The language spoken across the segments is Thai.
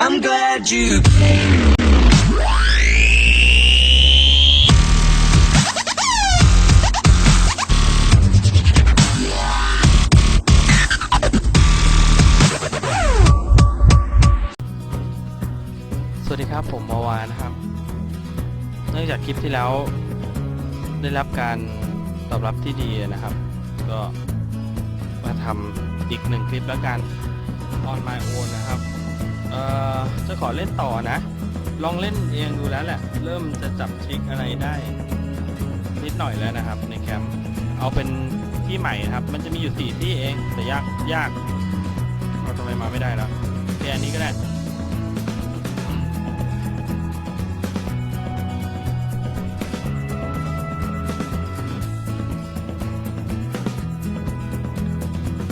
I'm glad you came. สวัสดีครับผมมาวานะครับ เนื่องจากคลิปที่แล้วได้รับการตอบรับที่ดีนะครับ ก็มาทำอีกหนึ่งคลิปแล้วกัน on my own นะครับ อ่อจะขอเล่นต่อนะ ลองเล่นเองดูแล้วแหละ เริ่มจะจับทริกอะไรได้ นิดหน่อยแล้วนะครับ ในแคมป์เอาเป็นที่ใหม่นะครับ มันจะมีอยู่สี่ที่เองแต่ยากยากเราทำไมมาไม่ได้แล้วแค่นนี้ก็ได้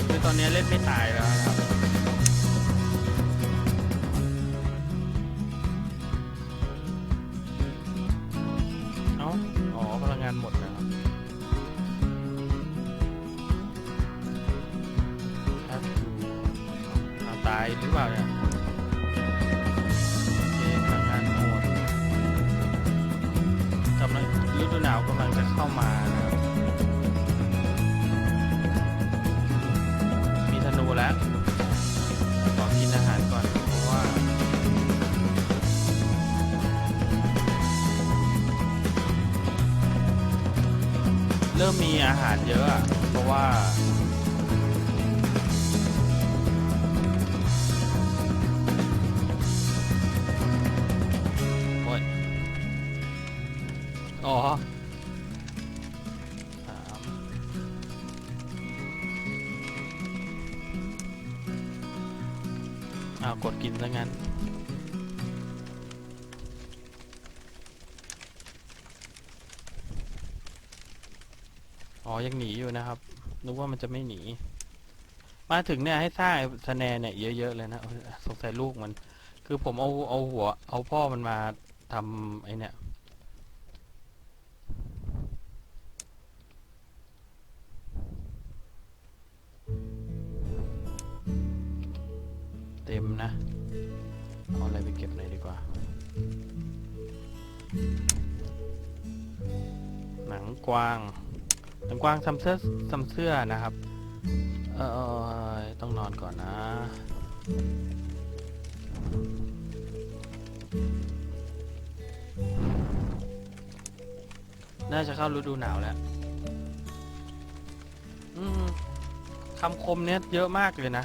คือตอนนี้เล่นไม่ตายแล้ว อ๋อสามอ้าวกดกินซะงั้นอ๋อ ยังหนีอยู่นะครับ นึกว่ามันจะไม่หนี มาถึงเนี่ยให้สร้างไอ้สแนร์เนี่ยเยอะๆเลยนะ สงสัยลูกมัน คือผมเอาเอาหัว เอาพ่อมันมาทำไอ้เนี่ย กวางหนังกวางทำเสื้อทำเสื้อนะครับ เออต้องนอนก่อนนะ น่าจะเข้าฤดูหนาวแล้วคำคมเนี้ยเยอะมากเลยนะ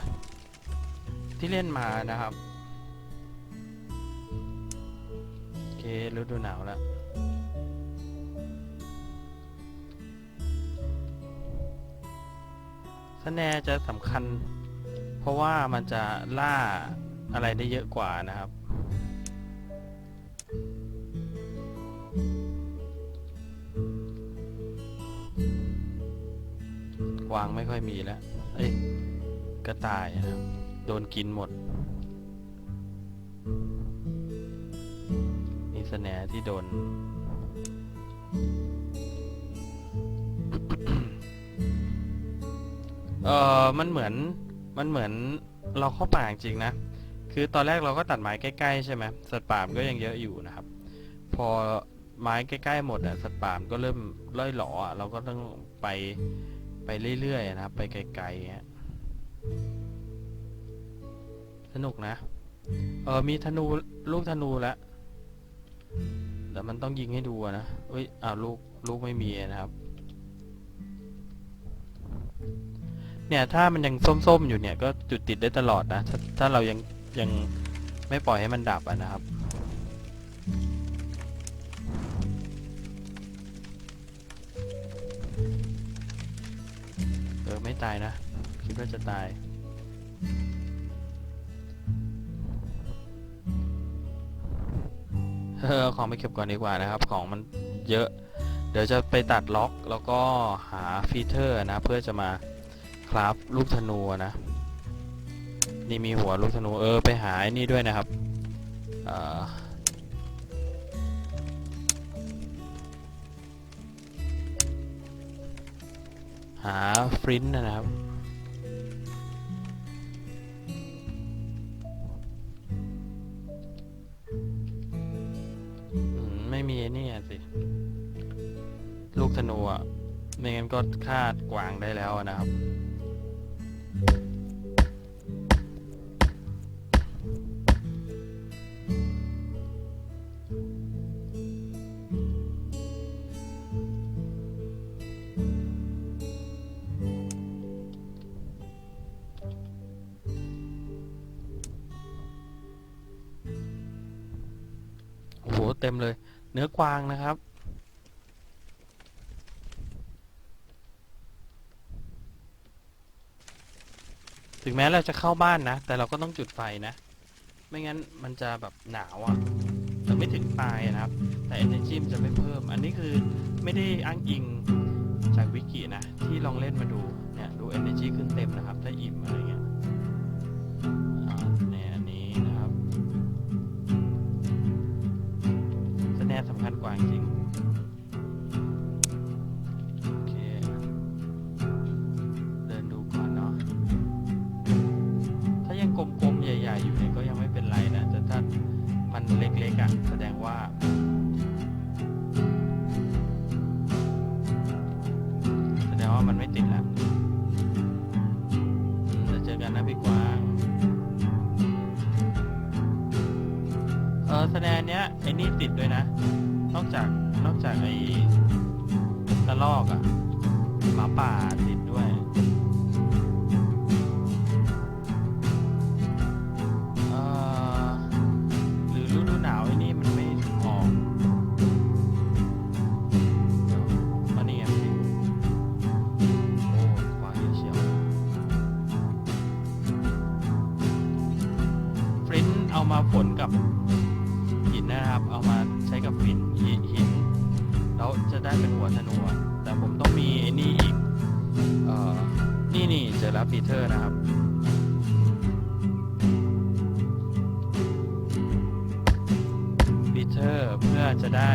ที่เล่นมานะครับ โอเคฤดูหนาวแล้ว สแนร์จะสำคัญ เพราะว่ามันจะล่าอะไรได้เยอะกว่านะครับ วางไม่ค่อยมีแล้ว เอ้ยกระต่ายนะครับ โดนกินหมด มีสแนร์ที่โดน เออมันเหมือนมันเหมือนเราเข้าป่าจริงนะ คือตอนแรกเราก็ตัดไม้ใกล้ๆใช่ไหมสัตว์ป่ามก็ยังเยอะอยู่นะครับ พอไม้ใกล้ๆหมดอะสัตว์ป่ามก็เริ่มล่อยหลออะเราก็ต้องไปไปเรื่อยๆนะครับ ไปไกลๆเงี้ยสนุกนะ เออมีธนูลูกธนูแล้วแต่มันต้องยิงให้ดูนะเอ้ยอ้าวลูกลูกไม่มีนะครับ เนี่ยถ้ามันยังส้มๆอยู่เนี่ยก็จุดติดได้ตลอดนะถ้าถ้าเรายังยังไม่ปล่อยให้มันดับะนะครับ เออไม่ตายนะ คิดว่าจะตายเออของไปเก็บก่อนดีกว่านะครับ ของมันเยอะ เดี๋ยวจะไปตัดล็อกแล้วก็หาฟีเตอร์นะเพื่อจะมา ครับลูกธนูนะ นี่มีหัวลูกธนูเออไปหาไอ้นี่ด้วยนะครับหาฟรินนะครับไม่มีนี่สิ ลูกธนูอะไม่งั้นก็คาดกวางได้แล้วนะครับ เต็มเลย เนื้อกวางนะครับ ถึงแม้เราจะเข้าบ้านนะ แต่เราก็ต้องจุดไฟนะ ไม่งั้นมันจะแบบหนาวอะ่ะแต่ไม่ถึงตายนะครับ แต่ energy มันจะไม่เพิ่ม อันนี้คือไม่ได้อ้างอิงจากวิกินะ ที่ลองเล่นมาดูเนี่ยดู energy ขึ้นเต็มนะครับ ถ้าอิ่มอะไร ญ่ๆอยู่เนี่ยก็ยังไม่เป็นไรนะแต่ถ้ามันเล็กๆอะแสดงว่า แสดงว่ามันไม่ติดแล้วอืมเจอกันนะพี่กวางเออแสดงเนี้ยไอ้นี่ติดด้วยนะ นอกจากนอกจากไอ้กระลอกอะ่ะหมาป่าติด นี่เจอแล้วปีเตอร์นะครับปีเตอร์เพื่อจะได้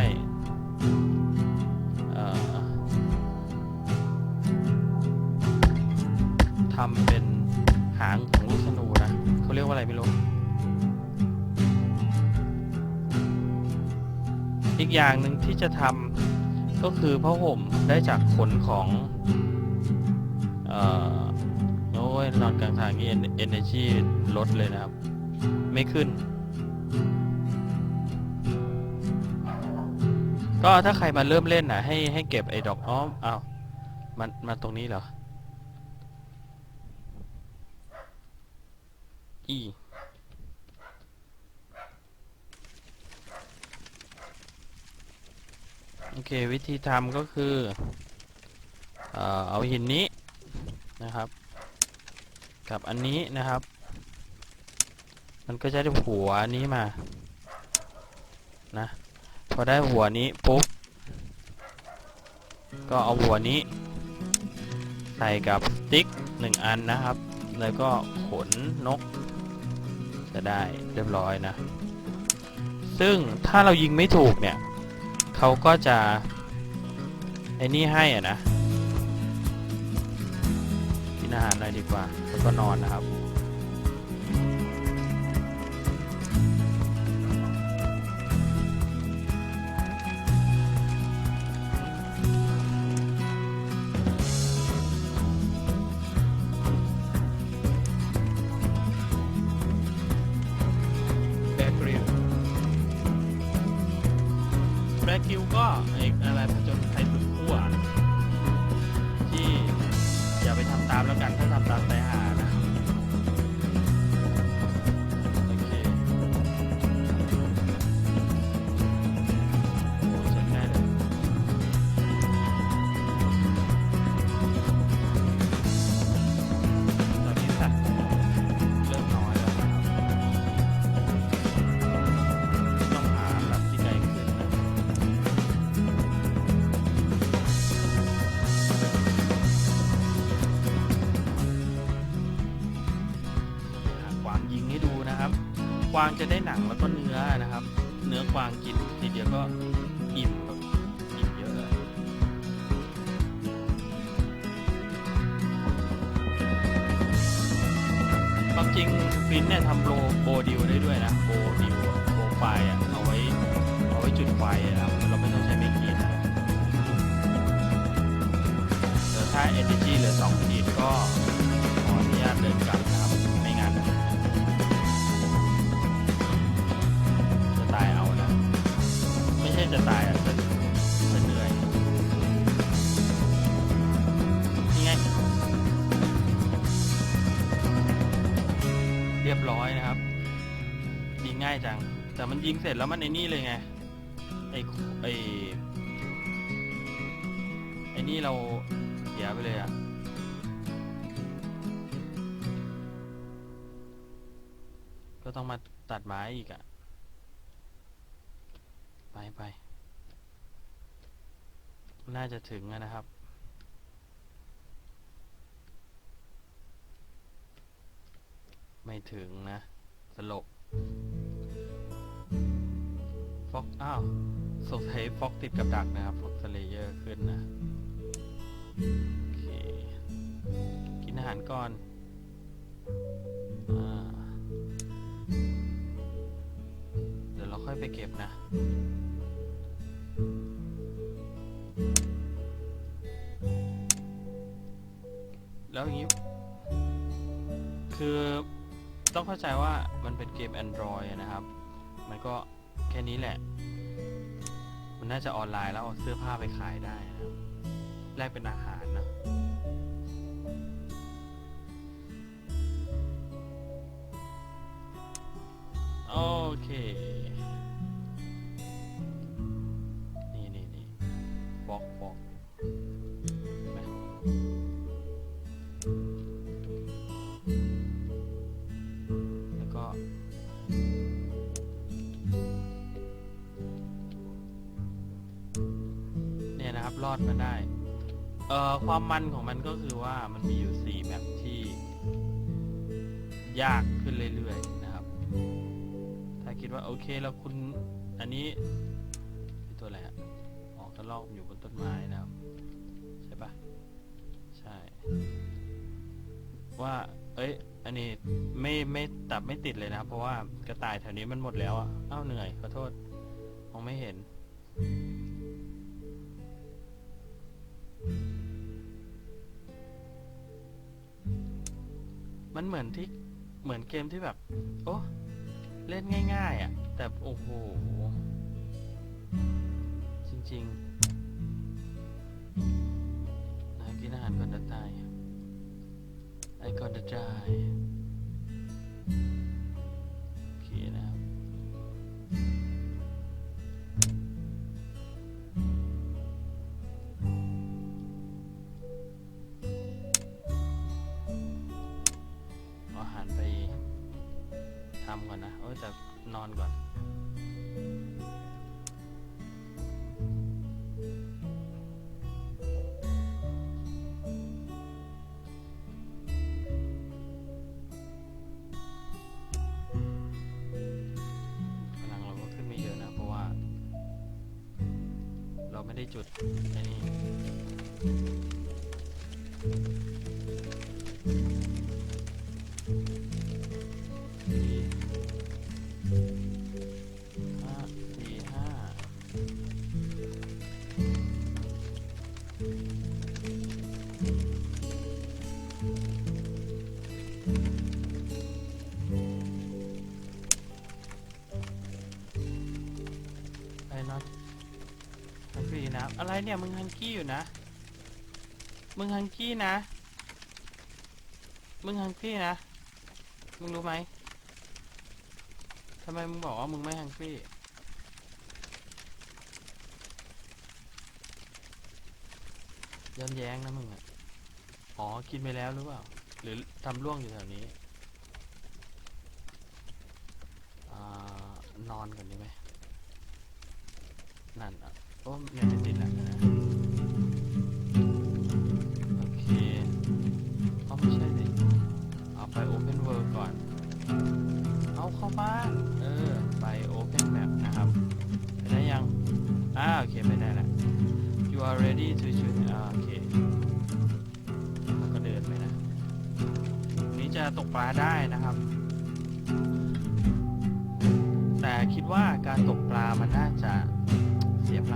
ทำเป็นหางของลูกธนูนะเขาเรียกว่าอะไรไม่รู้ อีกอย่างหนึ่งที่จะทำก็คือผ้าห่มได้จากขนของ เอ่อ ยนอนกลางทางนี้เอเนจีลดเลยนะครับ ไม่ขึ้น ก็ถ้าใครมาเริ่มเล่นนะให้ให้เก็บไอ้ดอกอ้อมอ้าวมันมาตรงนี้เหรอ อีโอเค วิธีทำก็คือ เอาหินนี้นะครับ กับอันนี้นะครับ มันก็จะได้หัวนี้มา นะ พอได้หัวนี้ปุ๊บ ก็เอาหัวนี้ ใส่กับติ๊กหนึ่งอันนะครับ แล้วก็ขนนก จะได้เรียบร้อยนะ ซึ่งถ้าเรายิงไม่ถูกเนี่ย เขาก็จะไอ้นี่ให้อะนะ อาหารหน่อยดีกว่า แล้วก็นอนนะครับ แบกริวแบกริวก็ไอ้ เนื้อควางกินทีเดียวก็อิ่มอิ่มเยอะเลยความจริงฟินเนี่ยทำโบโบดิวได้ด้วยนะโบดิวโบไฟอะเอาไว้เอาไว้จุดไฟนะครับเราไม่ต้องใช้เมกีนะลือถ้าเอเนจีเหลือสองขีดก็ จะตายอะจะจะเหนื่อยนี่ไง เรียบร้อยนะครับยิงง่ายจัง แต่มันยิงเสร็จแล้วมันไอ้นี่เลยไง ไอ้ไอ้ไอ้นี่เราเสียไปเลยอะก็ต้องมาตัดไม้อีกอะไปไป น่าจะถึงนะครับ ไม่ถึงนะ สลบฟอกอ้าวสงสัยฟอกติดกับดักนะครับฟอกสเลเยอร์ขึ้นนะโอเคกินอาหารก่อนอเดี๋ยวเราค่อยไปเก็บนะ แล้วอย่างนี้ คือต้องเข้าใจว่ามันเป็นเกม Android อะนะครับ มันก็แค่นี้แหละ มันน่าจะออนไลน์แล้วเอาเสื้อผ้าไปขายได้นะครับแลกเป็นอาหารนะโอเค เอ่อความมันของมันก็คือว่ามันมีอยู่สี่แบบที่ ยากขึ้นเรื่อยๆนะครับ ถ้าคิดว่าโอเคแล้วคุณอันนี้ตัวอะไรฮะออกระลอกอยู่บนต้นไม้นะครับ ใช่ปะใช่ ว่า เอ้ย อันนี้ไม่ไม่ตับไม่ติดเลยนะครับเพราะว่ากระต่ายแถวนี้มันหมดแล้วอะอ้าวเหนื่อยขอโทษมองไม่เห็น มันเหมือนที่เหมือนเกมที่แบบ โอ้เล่นง่าย ๆอะ แต่โอ้โห จริงๆนะกินอาหารก่อนจะตายไอ้ก่อนจะตายโอเคนะครับ จุดไอ้นี่ อะไรเนี่ยมึงฮังกี้อยู่นะ มึงฮังกี้นะ มึงฮังกี้นะ มึงรู้ไหมทำไมมึงบอกว่ามึงไม่ฮังกี้ย้อนแย้งนะมึงอะ อ๋อ กินไปแล้วหรือเปล่า หรือทำร่วงอยู่แถวนี้อนอนก่อนดีไหมนั่นอะ โอ้เนี่ยไม่ติดแล้วนะโอเคเอาไม่ใช่สิเอาไป Open World ก่อน เอาเข้าบ้าน เออ ไป Open Map นะครับ ไปได้ยัง อ่า โอเค ไปได้แล้ว you are ready to shoot อ่าโอเคแล้วก็เดินไปนะนี้จะตกปลาได้นะครับ แต่คิดว่าการตกปลามันน่าจะเสียพลัง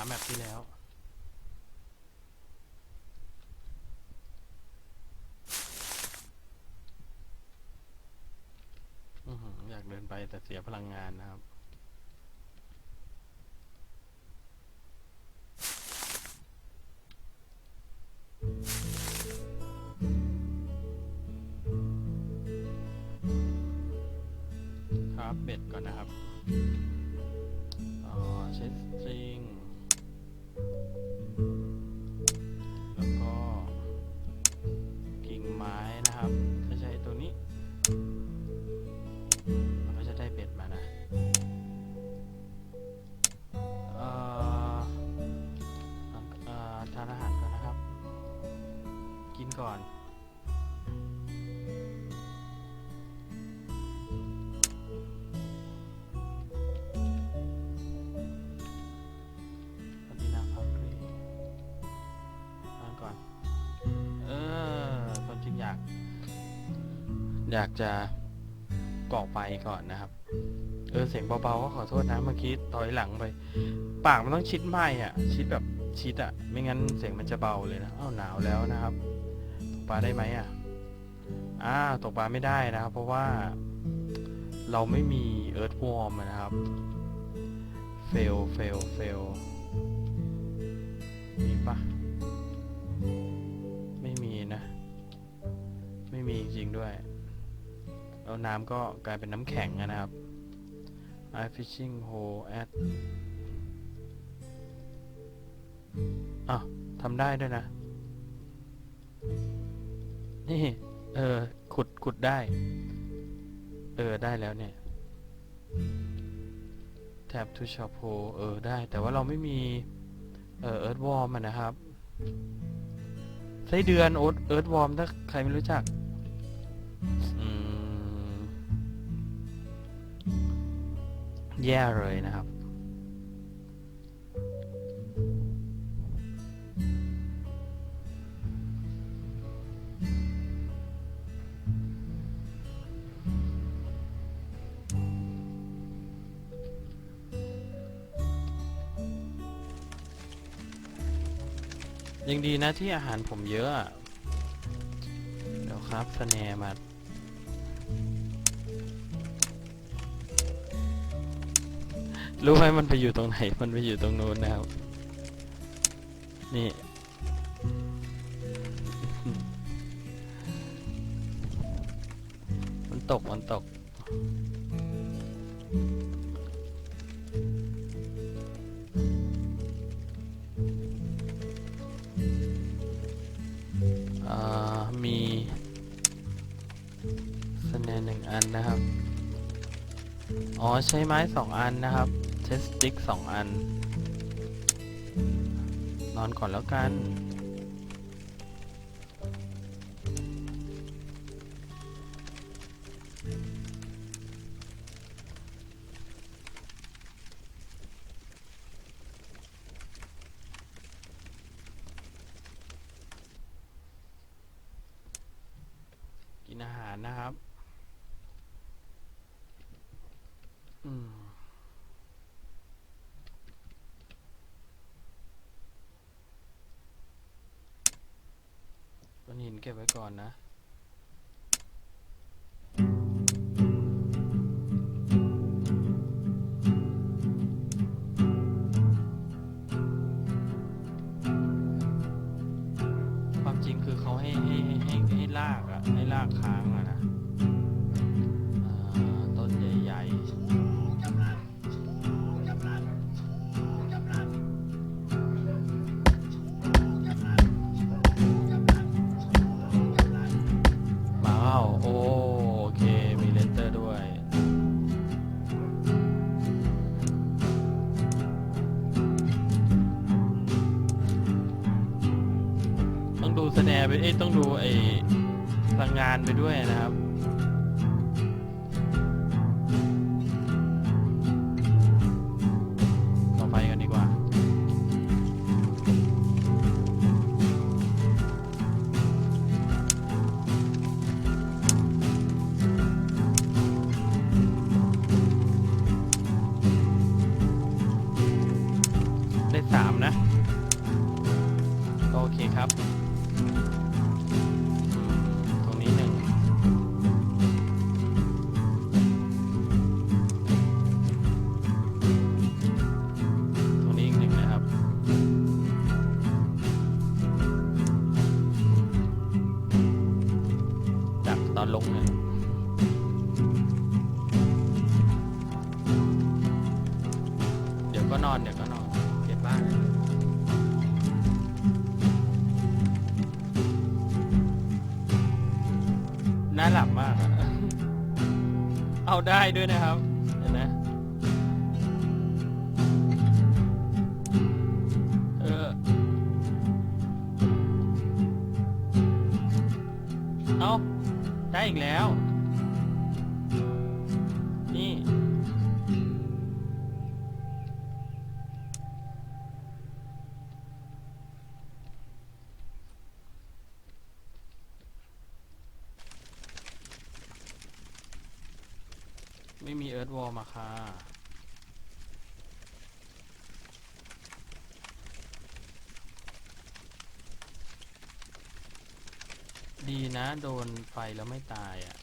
าแมปที่แล้ว อยากเดินไปแต่เสียพลังงานนะครับ อยากจะกรอกไปก่อนนะครับ เออเสียงเบาๆก็ขอโทษนะเมื่อกี้ถอยหลังไป ปากมันต้องชิดไม้อะชิดแบบชิดอะไม่งั้นเสียงมันจะเบาเลยนะอ้าวหนาวแล้วนะครับ ตกปลาได้ไหมอะอ่าตกปลาไม่ได้นะครับ เพราะว่าเราไม่มีเอิร์ธวอร์มนะครับ เฟล เฟล เฟล มีปะไม่มีนะ ไม่มีจริงด้วย แล้วน้ำก็กลายเป็นน้ำแข็งนะครับ I fishing hole at อะทำได้ด้วยนะ นี่ เออ ขุดขุดได้ เออ ได้แล้วเนี่ย tap to shop hole เออ ได้ แต่ว่าเราไม่มี เออ earth worm นะครับไส้เดือนโอ๊ตเอิร์ธวอร์มถ้าใครไม่รู้จัก แย่เลยนะครับ ยังดีนะที่อาหารผมเยอะ เดี๋ยวครับสแนมา รู้ไหมมันไปอยู่ตรงไหน มันไปอยู่ตรงนู้นนะครับ นี่ มันตก มันตก มีสแนนหนึ่งอันนะครับ อ๋อใช้ไม้สองอันนะครับใช้สติ๊กสองอัน นอนก่อนแล้วกัน กินอาหารนะครับ อืมก้อนหินเก็บไว้ก่อนนะ แสดงไปเอ้ยต้องดูไอ้พลังงานไปด้วยนะครับ เดี๋ยวก็นอนเดี๋ยวก็นอนเก็บบ้านน่าหลับมากอะเอาได้ด้วยนะครับ วอลมาค่ะ ดีนะโดนไฟแล้วไม่ตายอะ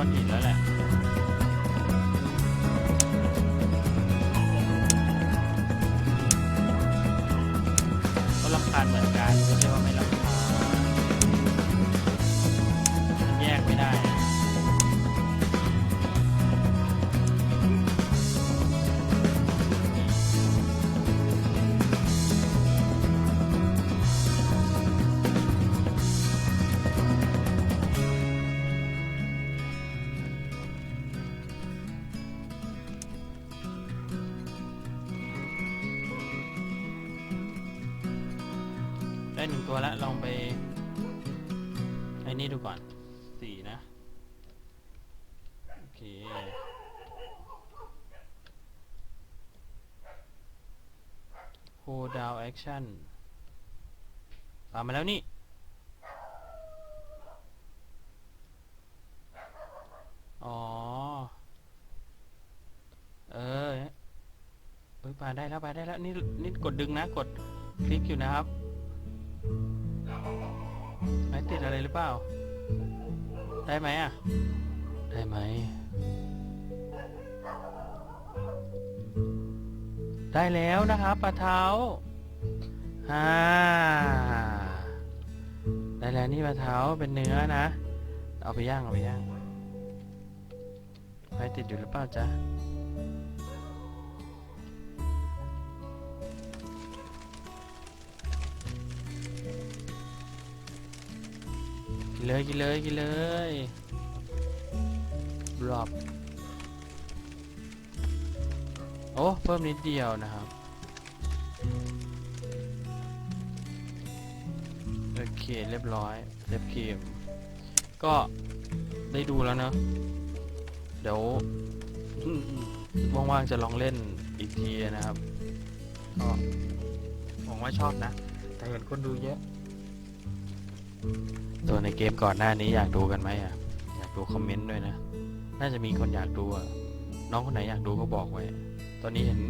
ก้อนหินแล้วแหละ ก็รำคาญเหมือนกันไม่ใช่ว่าไม่ call action ตามมาแล้วนี่อ๋อ เออเฮ้ยปาได้แล้วปาได้แล้วนี่นี่กดดึงนะ กดคลิกอยู่นะครับไม่ติดอะไรหรือเปล่า ได้ไหมอะ ได้ไหม ได้แล้วนะครับปลาเท้า ฮ่าได้แล้วนี่ปลาเท้าเป็นเนื้อนะ เอาไปย่างเอาไปย่างไฟติดอยู่หรือเปล่าจ๊ะกินเลยกินเลยกินเลยรอบโอ้เพิ่มนิดเดียวนะครับ เคเรียบร้อยเรียบเกมก็ได้ดูแล้วเนอะเดี๋ยวว่างๆจะลองเล่นอีกทีนะครับก็หวังว่าชอบนะ แต่เห็นคนดูเยอะ ตัวในเกมก่อนหน้านี้อยากดูกันไหมอะ อยากดูคอมเมนต์ด้วยนะ น่าจะมีคนอยากดูอะ น้องคนไหนอยากดูก็บอกไว้ ตอนนี้เห็น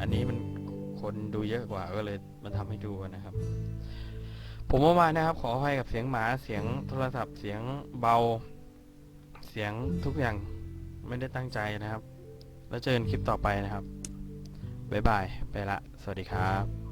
อันนี้มันคนดูเยอะกว่าก็เลยมันทำให้ดูนะครับ ผมเมื่อวานนะครับ ขออภัยกับเสียงหมาเสียงโทรศัพท์เสียงเบา เสียงทุกอย่างไม่ได้ตั้งใจนะครับ แล้วเจอกันคลิปต่อไปนะครับบ๊ายบาย ไปละ สวัสดีครับ